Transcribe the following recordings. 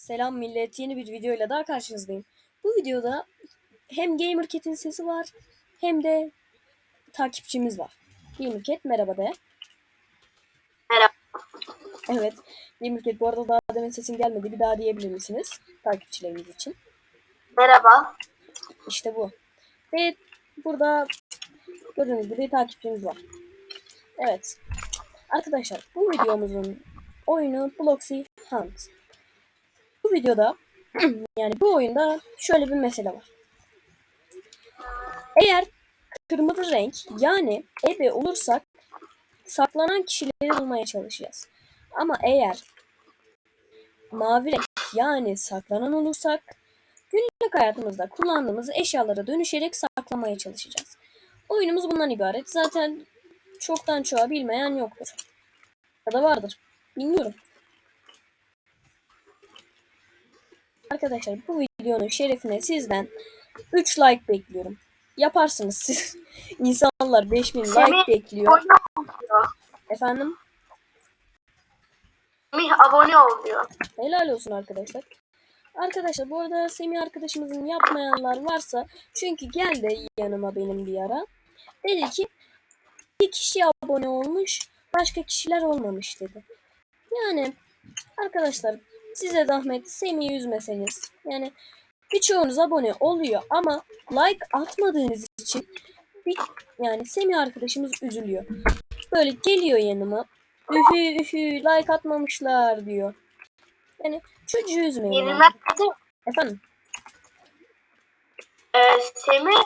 Selam millet, yeni bir videoyla daha karşınızdayım. Bu videoda hem GamerCat'in sesi var hem de takipçimiz var. GamerCat merhaba de. Merhaba. Evet, GamerCat bu arada daha demin sesin gelmedi. Bir daha diyebilir misiniz takipçilerimiz için? Merhaba. İşte bu. Ve burada gördüğünüz gibi takipçimiz var. Evet. Arkadaşlar bu videomuzun oyunu Bloxy Hunt. Bu videoda yani bu oyunda şöyle bir mesele var. Eğer kırmızı renk yani ebe olursak saklanan kişileri bulmaya çalışacağız. Ama eğer mavi renk yani saklanan olursak günlük hayatımızda kullandığımız eşyalara dönüşerek saklamaya çalışacağız. Oyunumuz bundan ibaret. Zaten çoktan çoğa bilmeyen yoktur. Ya da vardır. Bilmiyorum. Arkadaşlar bu videonun şerefine sizden 3 like bekliyorum. Yaparsınız siz. İnsanlar 5000 like Semih, bekliyor. Abone oluyor. Efendim? Semih abone oluyor. Helal olsun arkadaşlar. Arkadaşlar bu arada Semih arkadaşımızın yapmayanlar varsa çünkü geldi yanıma benim bir ara. Dedi ki bir kişi abone olmuş başka kişiler olmamış dedi. Yani arkadaşlar size zahmet Semih'i üzmeseniz yani birçoğunuz abone oluyor ama like atmadığınız için bir, yani Semih arkadaşımız üzülüyor. Böyle geliyor yanıma ühü ühü like atmamışlar diyor. Yani çocuğu üzmeyin. Yenilmez'de Efendim e, Semih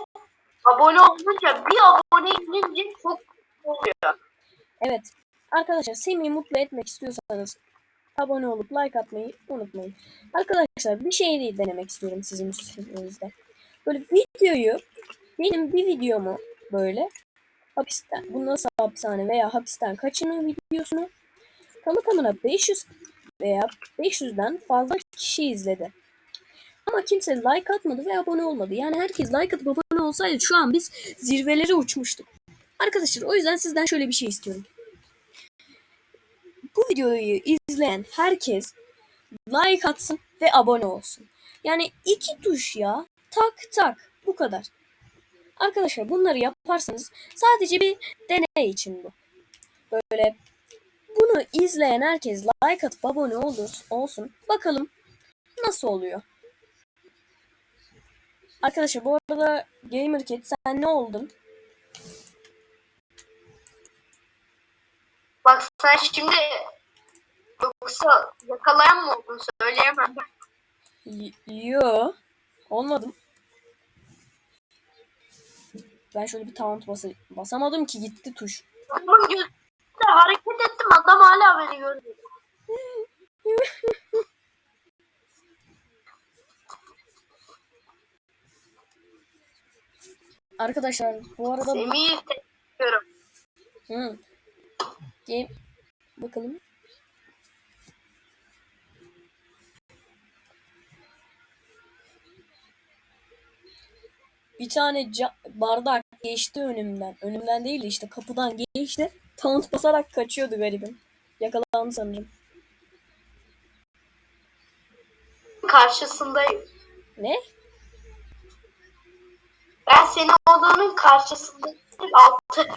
abone olunca bir abone inince çok oluyor. evet arkadaşlar Semih'i mutlu etmek istiyorsanız abone olup like atmayı unutmayın. Arkadaşlar bir şey değil denemek istiyorum sizin üstünüzde. Böyle videoyu benim bir videomu böyle hapisten bu nasıl hapishane veya hapisten kaçınma videosunu tamı tamına 500 veya 500'den fazla kişi izledi. Ama kimse like atmadı ve abone olmadı. Yani herkes like atıp abone olsaydı şu an biz zirvelere uçmuştuk. Arkadaşlar o yüzden sizden şöyle bir şey istiyorum. Bu videoyu izleyen herkes like atsın ve abone olsun. Yani iki tuş ya. Tak tak. Bu kadar. Arkadaşlar bunları yaparsanız sadece bir deney için bu. Böyle bunu izleyen herkes like atıp abone olur, olsun. Bakalım nasıl oluyor. Arkadaşlar bu arada GamerCat sen ne oldun? Bak sen şimdi yoksa yakalayan mı oldun söyleyemem. Yo. Olmadım. Ben şöyle bir taunt basa basamadım ki gitti tuş. Adamın gözünde hareket ettim adam hala beni görmüyor. Arkadaşlar bu arada. Semih'i seviyorum. Hı. Game... Bakalım. Bir tane bardak geçti önümden. Önümden değil de işte kapıdan geçti. Taunt basarak kaçıyordu garibim. Yakalandı sanırım. Karşısındayım. Ne? Ben senin odanın karşısındayım. Altı.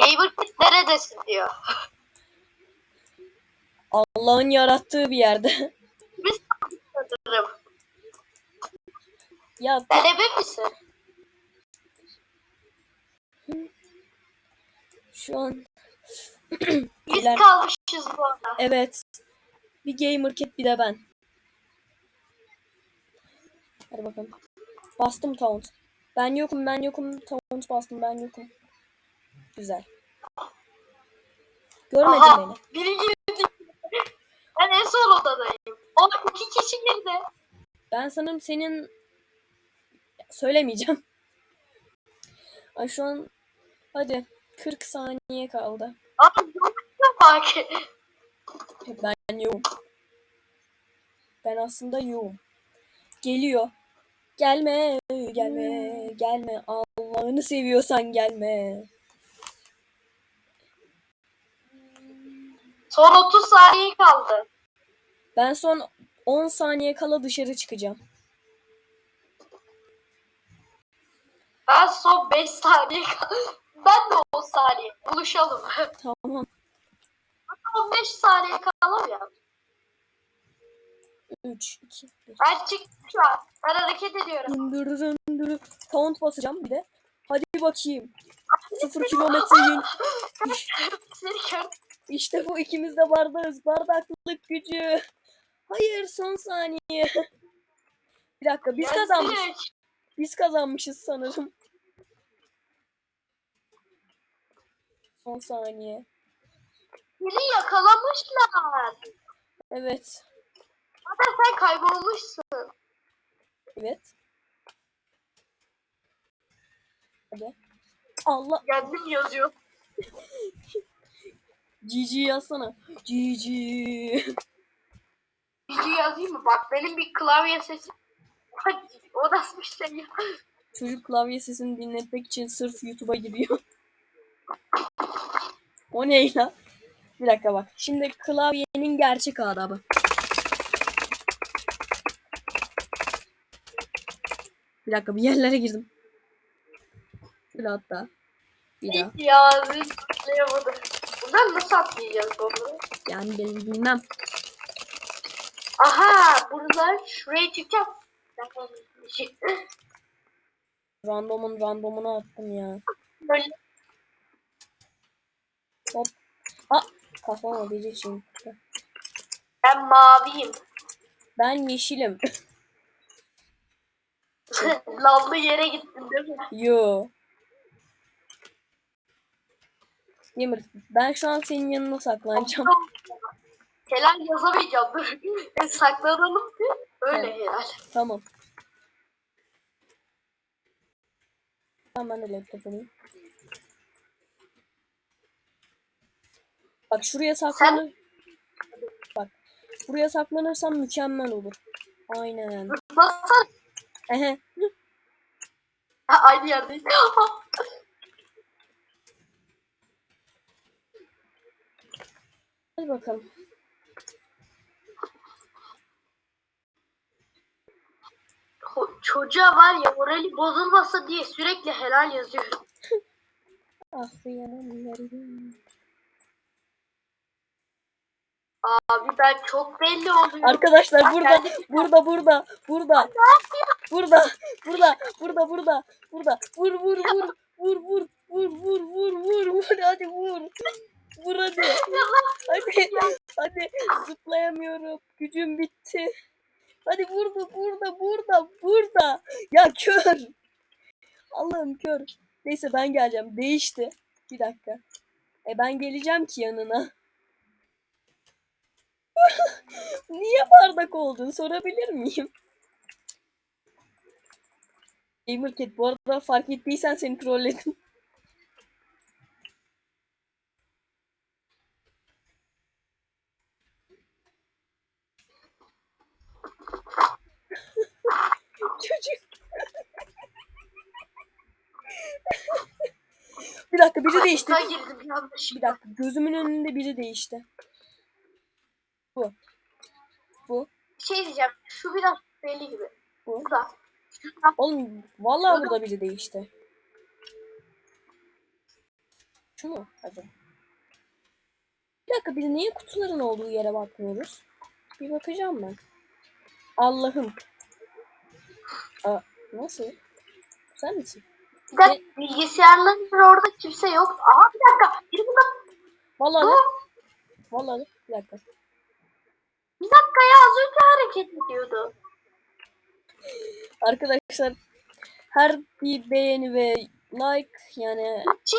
Kid neredesin diyor. Allah'ın yarattığı bir yerde. Biz sanırım. ya Sen ebe misin? şu an Biz Bilen- kalmışız bu arada. evet. Bir gamer cat bir de ben. Hadi bakalım. Bastım taunt. Ben yokum ben yokum. Taunt bastım ben yokum. Güzel. Görmedi Aha, beni. birinci Ben en son odadayım. O iki kişi girdi. Ben sanırım senin söylemeyeceğim. Ay şu an hadi 40 saniye kaldı. Ama yoksa bak. Ben yoğum. Ben aslında yoğum. Geliyor. Gelme, gelme, gelme. Allah'ını seviyorsan gelme. Son 30 saniye kaldı. Ben son 10 saniye kala dışarı çıkacağım. Ben son 5 saniye Ben de 10 saniye. Buluşalım. Tamam. 15 saniye kala ya. 3, 2, 1. Ben çıktım şu an. Ben hareket ediyorum. Dındırı dındırı. Count basacağım bir de. Hadi bakayım. 0 kilometre yön. Seni gördüm. İşte bu ikimiz de bardağız. Bardaklık gücü. Hayır son saniye. Bir dakika biz kazanmış. Geldik. Biz kazanmışız sanırım. Son saniye. Seni yakalamışlar. Evet. Zaten sen kaybolmuşsun. Evet. Hadi. Allah. Geldim yazıyor. GG yazsana. GG. Bilgi yazayım mı? Bak benim bir klavye. Hadi o nasıl bir şey ya? Çocuk klavye sesini dinletmek için sırf YouTube'a giriyor. o ne ya? Bir dakika bak. Şimdi klavyenin gerçek adabı. Bir dakika bir yerlere girdim. Bir hatta. Bir daha. Ya zıplayamadım. Buradan nasıl atlayacağız bunu? Yani benim bilmem. Aha buradan şuraya çıkacağım. Şey, Randomun randomuna attım ya. Böyle Hop. Aa kafama diyecek şimdi. ben maviyim. Ben yeşilim. Lavlı yere gittin değil mi? Yo. Demir, ben şu an senin yanına saklanacağım. Helal yazamayacağım. Dur. E, saklanalım diye. Öyle helal. Tamam. Tamam ben de laptop alayım. Bak şuraya saklanır. Bak. Buraya saklanırsam mükemmel olur. Aynen. Nasıl? Ehe. Aynı yerdeyiz. Hadi bakalım. Ço- Çocuğa var ya morali bozulmasa diye sürekli helal yazıyorum. Ah. Abi ben çok belli oluyorum. Arkadaşlar burada, burada, burada, burada, burada, burada, burada, burada, burada. Vur, vur, vur, vur, vur, vur, vur, vur, vur, hadi vur. Vur hadi. Hadi. Zıplayamıyorum. Gücüm bitti. Hadi burada, burada, burada, burada. Ya kör. Allah'ım kör. Neyse ben geleceğim. Değişti. Bir dakika. E ben geleceğim ki yanına. Niye bardak oldun sorabilir miyim? Gamercat bu arada fark ettiysen seni trolledim. Çocuk. bir dakika biri değişti. Ben girdim yanlış. Bir dakika gözümün önünde biri değişti. Bu. Bu. Bir şey diyeceğim. Şu biraz belli gibi. Bu. Burada. Şurada. Oğlum vallahi burada biri değişti. Şu mu? Hadi. Bir dakika biz niye kutuların olduğu yere bakmıyoruz? Bir bakacağım ben. Allah'ım. Aa, nasıl? Sen misin? Bir dakika, bilgisayarların orada kimse yok. Aha bir dakika. Biri burada. Vallahi. Dur. Vallahi. Bir dakika. Bir dakika ya az önce hareket ediyordu. Arkadaşlar her bir beğeni ve like yani Şey,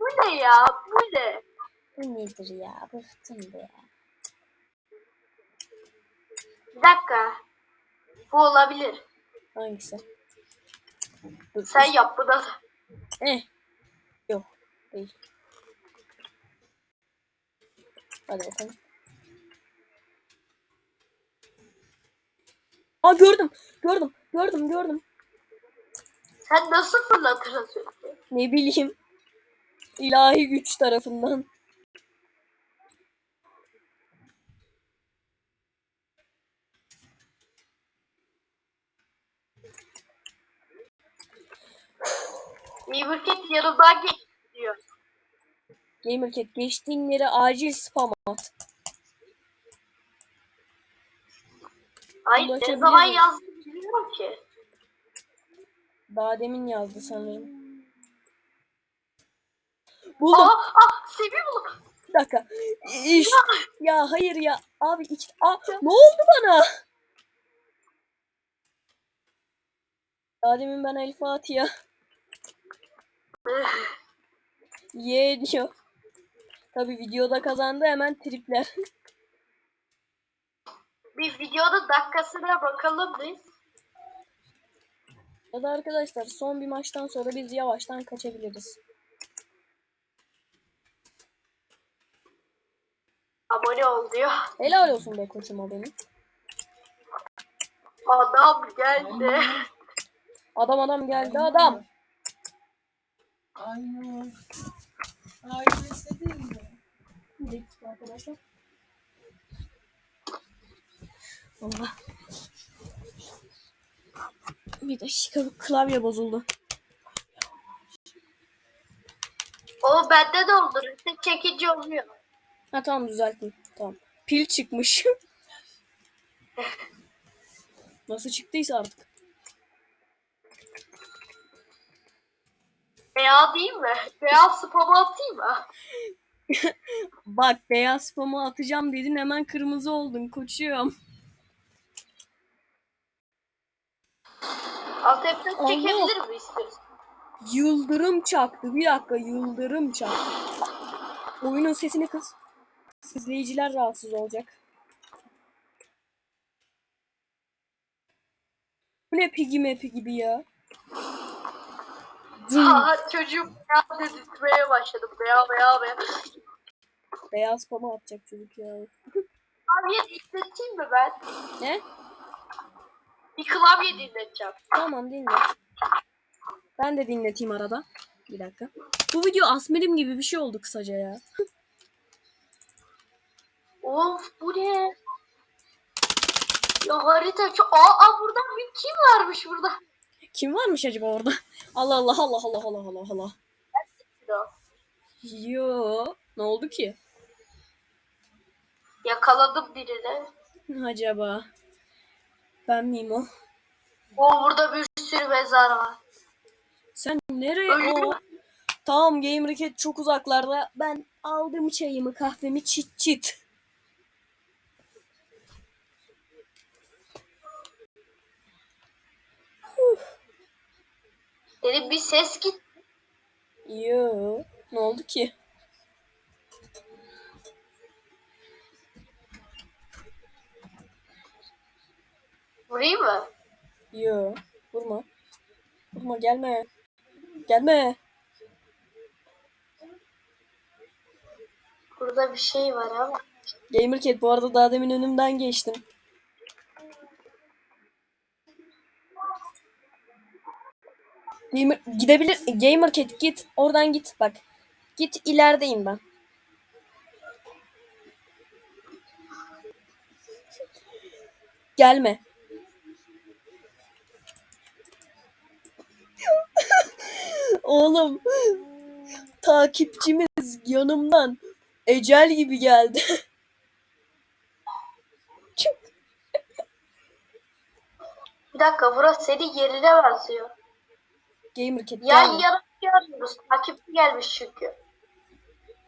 bu ne ya? Bu ne? bu nedir ya? Bıktım be ya. Bir dakika. Bu olabilir. Hangisi? Dur, Sen yap bu da. Eh. Yok. Değil. Hadi bakalım. Aa gördüm. Gördüm. Gördüm. Gördüm. Sen nasıl fırlatırsın? Ne bileyim. İlahi güç tarafından. Gamercat yanımdan geçiyor. Gamercat geçtiğin yere acil spam at. Ay ne zaman yazdı bilmiyorum ki. Daha demin yazdı sanırım. Aa, Buldum. ah Semih buldum. Bir dakika. İş. Ya hayır ya. Abi iki... Aa, ne oldu bana? Daha demin ben El Fatiha. Ye diyor. Tabi videoda kazandı hemen tripler. Bir videonun dakikasına bakalım biz. ya da arkadaşlar son bir maçtan sonra biz yavaştan kaçabiliriz. Abone ol diyor. Helal olsun be koçuma benim. Adam geldi. Adam adam geldi adam. Aynur. Aynur istedin mi? Bir arkadaşlar. Allah. Bir dakika klavye bozuldu. O bende de oldu. Resim çekince oluyor. Ha tamam düzelttim. Tamam. Pil çıkmış. Nasıl çıktıysa artık. Veya değil mi? Veya spam atayım mı? Bak beyaz spamı atacağım dedin hemen kırmızı oldun koçum. Alt F4 Allah. çekebilir mi istiyorsan? Yıldırım çaktı. Bir dakika yıldırım çaktı. Oyunun sesini kız. İzleyiciler rahatsız olacak. Bu ne pigi mepi gibi ya. Aa, çocuğum ya dedirtmeye başladım. Veya veya veya. Beyaz spamı atacak çocuk ya. Klavye dinleteyim mi ben? Ne? Bir klavye dinleteceğim. Tamam dinle. Ben de dinleteyim arada. Bir dakika. Bu video asmerim gibi bir şey oldu kısaca ya. Of bu ne? Ya harita çok... Aa, aa burada bir kim varmış burada? Kim varmış acaba orada? Allah Allah Allah Allah Allah Allah Allah. Yo, ne oldu ki? Yakaladım birini. Acaba ben miyim o? O burada bir sürü mezar var. Sen nereye Öyle o? Tamam Game Rocket çok uzaklarda. Ben aldım çayımı kahvemi çit çit. Dedim bir ses git. Yo, ne oldu ki? Vurayım mı? Yo, vurma. Vurma gelme. Gelme. Burada bir şey var ama. Gamer Cat bu arada daha demin önümden geçtim. Gamer gidebilir. Gamer Cat git. Oradan git bak. Git ilerideyim ben. Gelme. Oğlum takipçimiz yanımdan ecel gibi geldi. Bir dakika burası senin yerine benziyor. Gamer Cat Yan gelme. arıyoruz. Takipçi gelmiş çünkü.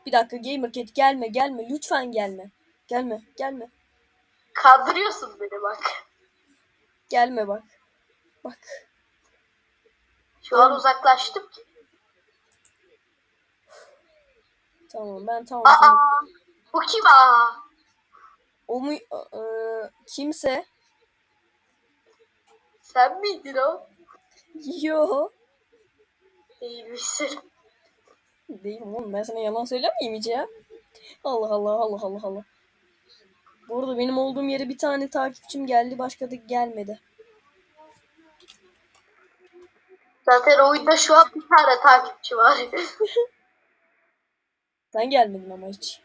Bir dakika Gamer Cat gelme gelme lütfen gelme. Gelme gelme. Kandırıyorsun beni bak. Gelme bak. Bak. Şu an uzaklaştım ki. Tamam ben tamam. Aa, Tamam. bu kim aa? O mu Ee, kimse Sen miydin o? yo Değilmişsin. değilim oğlum ben sana yalan söylemeyeyim hiç ya. Allah Allah Allah Allah Allah. Bu arada benim olduğum yere bir tane takipçim geldi başka da gelmedi. Zaten oyunda şu an bir tane takipçi var. Sen gelmedin ama hiç.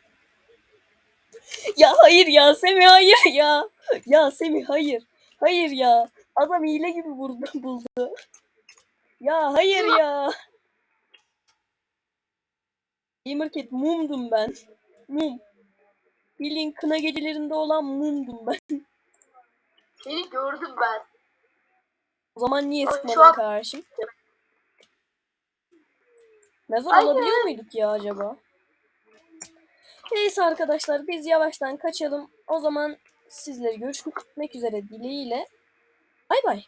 Ya hayır ya Semih hayır ya. Ya Semih hayır. Hayır ya. Adam hile gibi vurdu, buldu. Ya hayır ya. Gamercat mumdum ben. Mum. Bildiğin kına gecelerinde olan mumdum ben. Seni gördüm ben. O zaman niye sıkmadın an- kardeşim? Mezar Hayır. olabiliyor muyduk ya acaba? Neyse arkadaşlar biz yavaştan kaçalım. O zaman sizleri görüşmek üzere dileğiyle. Bay bay.